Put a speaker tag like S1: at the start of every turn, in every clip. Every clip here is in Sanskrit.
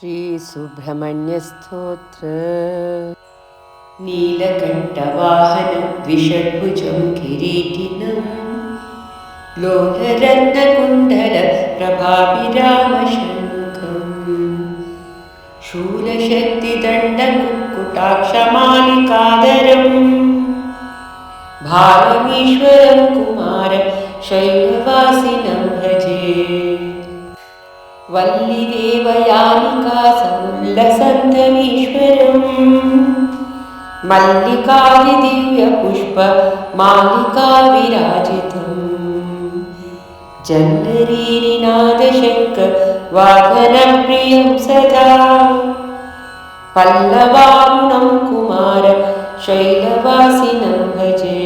S1: श्रीसुब्रह्मण्यस्तोत्र। नीलकण्ठवाहनद्विषड्भुजं किरीटिनं लोहरत्नकुण्डलप्रभाभिरामशङ्कम् शूलशक्तिदण्डकुक्कुटाक्षमालिकादरम् भागमीश्वरं कुमार शैलवासिनं भजे। वल्लिदेवयानिका समुल्लसन्तमीश्वरम् मल्लिकादिदिव्यपुष्पमालिका विराजितम् जह्नरीरिनादशङ्कवादनप्रियं सदा। पल्लवारुणं कुमार शैलवासिनं भजे।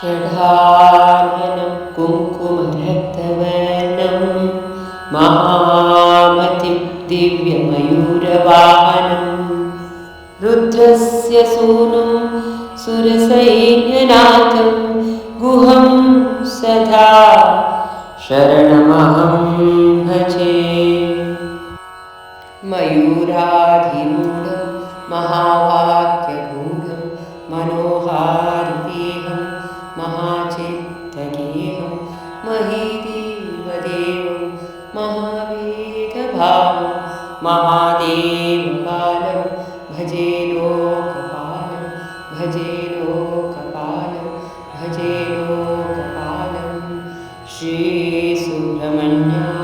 S1: षडाननं महामतिं दिव्यमयूरवाहनं रुद्रस्य सूनुं सुरसैन्यनाथं गुहं सदा शरणमहं भजे। मयूराधिरूढं महावाक्यगूढं मनोहारिदेहं महाचित्तगेहं महीदेवदेवं महादेव बाल भजे लोकपाल भजे लोकपाल भजे लोकपाल। श्री श्रीसुब्रह्मण्य